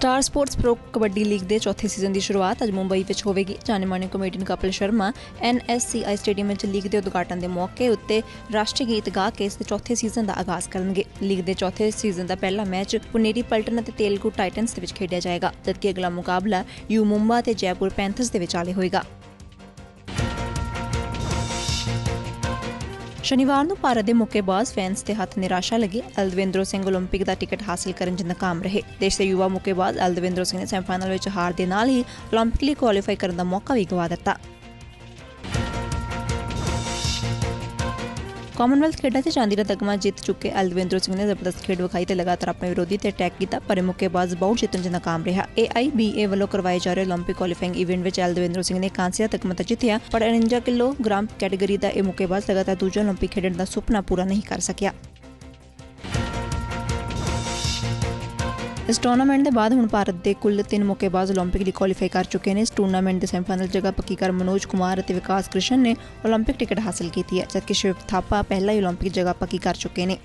Star Sports pro kabaddi league ਦੇ ਚੌਥੇ season ਦੀ ਸ਼ੁਰੂਆਤ ਅੱਜ ਮੁੰਬਈ ਵਿੱਚ ਹੋਵੇਗੀ। ਜਾਣੇ-ਮਾਣੇ comedian Kapil Sharma NSCI stadium ਵਿੱਚ ਲੀਗ ਦੇ ਉਦਘਾਟਨ ਦੇ ਮੌਕੇ ਉੱਤੇ ਰਾਸ਼ਟਰੀ ਗੀਤ ਗਾ ਕੇ ਇਸ ਦੇ ਚੌਥੇ ਸੀਜ਼ਨ ਦਾ ਆਗਾਜ਼ ਕਰਨਗੇ। ਲੀਗ ਦੇ ਚੌਥੇ ਸੀਜ਼ਨ ਦਾ ਪਹਿਲਾ ਮੈਚ ਪੁਨੇਰੀ ਪਲਟਨ ਅਤੇ ਤੇਲਗੂ ਟਾਈਟਨਸ ਦੇ ਵਿੱਚ ਖੇਡਿਆ ਜਾਏਗਾ, ਜਦਕਿ ਅਗਲਾ ਮੁਕਾਬਲਾ ਯੂ ਮੁੰਬਾ ਤੇ ਜੈਪੁਰ ਪੈਂਥਰਸ ਦੇ ਵਿਚਾਲੇ ਹੋਏਗਾ। ਸ਼ਨੀਵਾਰ ਨੂੰ ਭਾਰਤ ਦੇ ਮੁੱਕੇਬਾਜ਼ ਫੈਨਸ ਦੇ ਹੱਥ ਨਿਰਾਸ਼ਾ ਲੱਗੀ ਅਲਦਵਿੰਦਰੋ ਸਿੰਘ 올림픽 ਦਾ ਟਿਕਟ ਹਾਸਲ ਕਰਨ 'ਚ ਨਾਕਾਮ ਰਹੇ ਦੇਸ਼ ਦੇ ਯੁਵਾ ਮੁੱਕੇਬਾਜ਼ ਅਲਦਵਿੰਦਰੋ ਸਿੰਘ ਨੇ ਸੈਮੀਫਾਈਨਲ ਵਿੱਚ ਹਾਰ ਦੇ ਨਾਲ ਹੀ 올림픽 ਲਈ ਕੁਆਲੀਫਾਈ ਕਰਨ ਦਾ ਮੌਕਾ ਵੀ ਗਵਾ ਦਿੱਤਾ ਕਾਮਨਵੈਲਥ ਖੇਡਾਂ 'ਚ ਚਾਂਦੀ ਦਾ ਤਗਮਾ ਜਿੱਤ ਚੁੱਕੇ ਅਲਵਿੰਦਰ ਸਿੰਘ ਨੇ ਜ਼ਬਰਦਸਤ ਖੇਡ ਵਿਖਾਈ ਤੇ ਲਗਾਤਾਰ ਆਪਣੇ ਵਿਰੋਧੀ ਤੇ ਅਟੈਕ ਕੀਤਾ, ਪਰ ਮੁੱਕੇਬਾਜ਼ ਬਾਊਟ ਜਿੱਤਣ 'ਚ ਨਾਕਾਮ ਰਿਹਾ। AIBA ਵੱਲੋਂ ਕਰਵਾਏ ਜਾ ਰਹੇ ਓਲੰਪਿਕ ਕੁਆਲੀਫਾਈਂਗ ਇਵੈਂਟ ਵਿੱਚ ਅਲਵਿੰਦਰ ਸਿੰਘ ਨੇ ਕਾਂਸੀ ਦਾ ਤਗਮਾ ਤਾਂ ਜਿੱਤਿਆ, ਪਰ 49 ਕਿਲੋ ਗ੍ਰਾਮ ਕੈਟਾਗਰੀ ਦਾ ਇਹ ਮੁੱਕੇਬਾਜ਼ ਲਗਾਤਾਰ ਦੂਜਾ ਓਲੰਪਿਕ ਖੇਡਣ ਦਾ ਸੁਪਨਾ ਪੂਰਾ ਨਹੀਂ ਕਰ ਸਕਿਆ। ਇਸ ਟੂਰਨਾਮੈਂਟ ਦੇ ਬਾਅਦ ਹੁਣ ਭਾਰਤ ਦੇ ਕੁੱਲ 3 ਮੁੱਕੇਬਾਜ਼ 올림픽 ਲਈ ਕੁਆਲੀਫਾਈ ਕਰ ਚੁੱਕੇ ਨੇ ਇਸ ਟੂਰਨਾਮੈਂਟ ਦੇ ਸੈਮੀਫਾਈਨਲ ਜਗ੍ਹਾ ਪੱਕੀ ਕਰ ਮਨੋਜ ਕੁਮਾਰ ਅਤੇ ਵਿਕਾਸ ਕ੍ਰਿਸ਼ਨ ਨੇ 올림픽 ਟਿਕਟ ਹਾਸਲ ਕੀਤੀ ਹੈ ਜਦਕਿ ਸ਼ਿਵ ਥਾਪਾ ਪਹਿਲਾਂ ਹੀ 올림픽 ਜਗ੍ਹਾ ਪੱਕੀ ਕਰ ਚੁੱਕੇ ਨੇ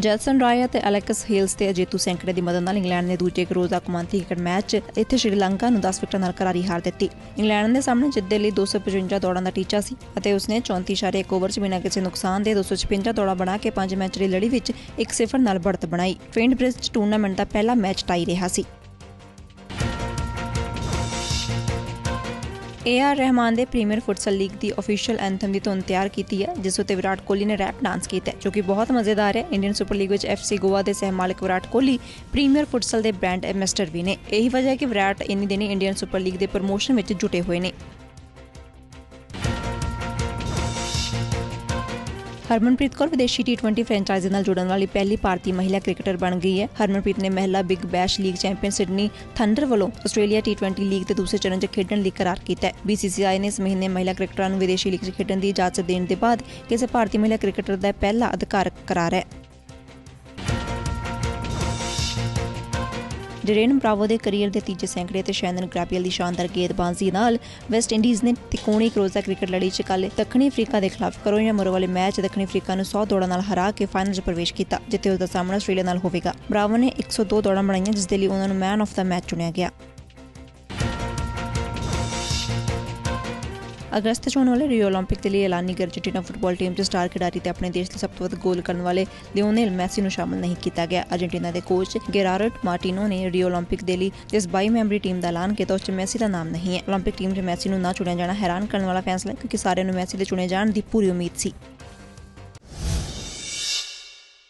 ਜੈਸਨ ਰਾय ਅਤੇ ਅਲੈਕਸ ਹੀਲਸ ਤੇ ਅਜੇਤੂ ਸੈਂਕੜੇ ਦੀ ਮਦਦ ਨਾਲ ਇੰਗਲੈਂਡ ਨੇ ਦੂਜੇ ਇੱਕ ਰੋਜ਼ਾ ਕੌਮਾਂਤਰੀ ਕ੍ਰਿਕਟ ਮੈਚ ਇੱਥੇ ਸ਼੍ਰੀਲੰਕਾ ਨੂੰ 10 ਵਿਕਟਾਂ ਨਾਲ ਕਰਾਰੀ ਹਾਰ ਦਿੱਤੀ। ਇੰਗਲੈਂਡ ਦੇ ਸਾਹਮਣੇ ਜਿੱਤ ਦੇ ਲਈ 255 ਦੌੜਾਂ ਦਾ ਟੀਚਾ ਸੀ ਅਤੇ ਉਸਨੇ 34.1 ਓਵਰ 'ਚ ਬਿਨਾਂ ਕਿਸੇ ਨੁਕਸਾਨ ਦੇ 256 ਦੌੜਾਂ ਬਣਾ ਕੇ ਪੰਜ ਮੈਚ ਦੀ ਲੜੀ ਵਿੱਚ 1-0 ਨਾਲ ਬੜਤ ਬਣਾਈ। ਫੇਂਡ ਬ੍ਰਿਜ ਟੂਰਨਾਮੈਂਟ ਦਾ ਪਹਿਲਾ ਮੈਚ ਟਾਈ ਰਿਹਾ ਸੀ। ਏ ਆਰ ਰਹਿਮਾਨ ਦੇ ਪ੍ਰੀਮੀਅਰ ਫੁੱਟਸਲ ਲੀਗ ਦੀ ਅਫੀਸ਼ੀਅਲ ਐਂਥਮ ਦੀ ਧੁਨ ਤਿਆਰ ਕੀਤੀ ਹੈ, ਜਿਸ ਉੱਤੇ ਵਿਰਾਟ ਕੋਹਲੀ ਨੇ ਰੈਪ ਡਾਂਸ ਕੀਤਾ ਜੋ ਕਿ ਬਹੁਤ ਮਜ਼ੇਦਾਰ ਹੈ। ਇੰਡੀਅਨ ਸੁਪਰ ਲੀਗ ਵਿੱਚ ਐਫਸੀ ਗੋਆ ਦੇ ਸਹਿਮਾਲਕ ਵਿਰਾਟ ਕੋਹਲੀ ਪ੍ਰੀਮੀਅਰ ਫੁੱਟਸਲ ਦੇ ਬ੍ਰਾਂਡ ਐਮਬੈਸਡਰ ਵੀ ਨੇ। ਇਹੀ ਵਜ੍ਹਾ ਹੈ ਕਿ ਵਿਰਾਟ ਇੰਨੀ ਦਿਨੀ ਇੰਡੀਅਨ ਸੁਪਰ ਲੀਗ ਦੇ ਪ੍ਰਮੋਸ਼ਨ ਵਿੱਚ ਜੁਟੇ ਹੋਏ ਨੇ। ਹਰਮਨਪ੍ਰੀਤ ਕੌਰ ਵਿਦੇਸ਼ੀ ਟੀ20 ਫਰੈਂਚਾਈਜ਼ੀ ਨਾਲ ਜੁੜਨ ਵਾਲੀ ਪਹਿਲੀ ਭਾਰਤੀ ਮਹਿਲਾ ਕ੍ਰਿਕਟਰ ਬਣ ਗਈ ਹੈ। ਹਰਮਨਪ੍ਰੀਤ ਨੇ ਮਹਿਲਾ Big Bash League champion Sydney Thunder ਵੱਲੋਂ ਆਸਟ੍ਰੇਲੀਆ ਟੀ20 ਲੀਗ ਦੇ ਦੂਸਰੇ ਚਰਨ 'ਚ ਖੇਡਣ ਲਈ ਕਰਾਰ ਕੀਤਾ ਹੈ। BCCI ਨੇ ਇਸ ਮਹੀਨੇ ਮਹਿਲਾ ਕ੍ਰਿਕਟਰਾਂ ਨੂੰ ਵਿਦੇਸ਼ੀ ਲੀਗ 'ਚ ਖੇਡਣ ਦੀ ਇਜਾਜ਼ਤ ਦੇਣ ਦੇ ਬਾਅਦ ਕਿਸੇ ਭਾਰਤੀ ਮਹਿਲਾ ਕ੍ਰਿਕਟਰ ਦਾ ਪਹਿਲਾ ਅਧਿਕਾਰਕ ਕਰਾਰ ਹੈ। ਡਰੇਨ ਬਰਾਵੋ ਦੇ ਕੈਰੀਅਰ ਦੇ ਤੀਜੇ ਸੈਂਕੜੇ ਤੇ ਸ਼ੈਨਨ ਗ੍ਰੈਪੀਅਲ ਦੀ ਸ਼ਾਨਦਾਰ ਗੇਂਦਬਾਜ਼ੀ ਨਾਲ ਵੈਸਟ ਇੰਡੀਜ਼ ਨੇ ਤਿਕੋਣੀ ਕਰੋਜ਼ਾ ਕ੍ਰਿਕਟ ਲੜੀ ਚ ਕੱਲ੍ਹ ਦੱਖਣੀ ਅਫਰੀਕਾ ਦੇ ਖਿਲਾਫ ਕਰੋ ਜਾਂ ਮਰੋ ਵਾਲੇ ਮੈਚ ਦੱਖਣੀ ਅਫਰੀਕਾ ਨੂੰ 100 ਦੌੜਾਂ ਨਾਲ ਹਰਾ ਕੇ ਫਾਈਨਲ 'ਚ ਪ੍ਰਵੇਸ਼ ਕੀਤਾ, ਜਿੱਥੇ ਉਸ ਦਾ ਸਾਹਮਣਾ ਆਸਟ੍ਰੇਲੀਆ ਨਾਲ ਹੋਵੇਗਾ। ਬਰਾਵੋ ਨੇ 102 ਦੌੜਾਂ ਬਣਾਈਆਂ, ਜਿਸ ਦੇ ਲਈ ਉਹਨਾਂ ਨੂੰ ਮੈਨ ਆਫ ਦਾ ਮੈਚ ਚੁਣਿਆ ਗਿਆ। ਅਗਸਤ 'ਚ ਹੋਣ ਵਾਲੇ ਰੀਓ 올림픽 ਦੇ ਲਈ ਐਲਾਨੀ ਗਈ ਅਰਜਨਟੀਨਾ ਫੁੱਟਬਾਲ ਟੀਮ 'ਚ ਸਟਾਰ ਖਿਡਾਰੀ ਤੇ ਆਪਣੇ ਦੇਸ਼ ਲਈ ਸਭ ਤੋਂ ਵੱਧ ਗੋਲ ਕਰਨ ਵਾਲੇ ਲਿਓਨੇਲ ਮੈਸੀ ਨੂੰ ਸ਼ਾਮਲ ਨਹੀਂ ਕੀਤਾ ਗਿਆ ਅਰਜਨਟੀਨਾ ਦੇ ਕੋਚ ਗੇਰਾਰਡ ਮਾਰਟਿਨੋ ਨੇ ਰੀਓ 올림픽 ਦੇ ਲਈ ਜਿਸ 22 ਮੈਂਬਰੀ ਟੀਮ ਦਾ ਐਲਾਨ ਕੀਤਾ ਉਸ 'ਚ ਮੈਸੀ ਦਾ ਨਾਮ ਨਹੀਂ ਹੈ 올림픽 ਟੀਮ 'ਚ ਮੈਸੀ ਨੂੰ ਨਾ ਚੁਣਿਆ ਜਾਣਾ ਹੈਰਾਨ ਕਰਨ ਵਾਲਾ ਫੈਸਲਾ ਹੈ ਕਿਉਂਕਿ ਸਾਰਿਆਂ ਨੂੰ ਮੈਸੀ ਦੇ ਚੁਣੇ ਜਾਣ ਦੀ ਪੂਰੀ ਉਮੀਦ ਸੀ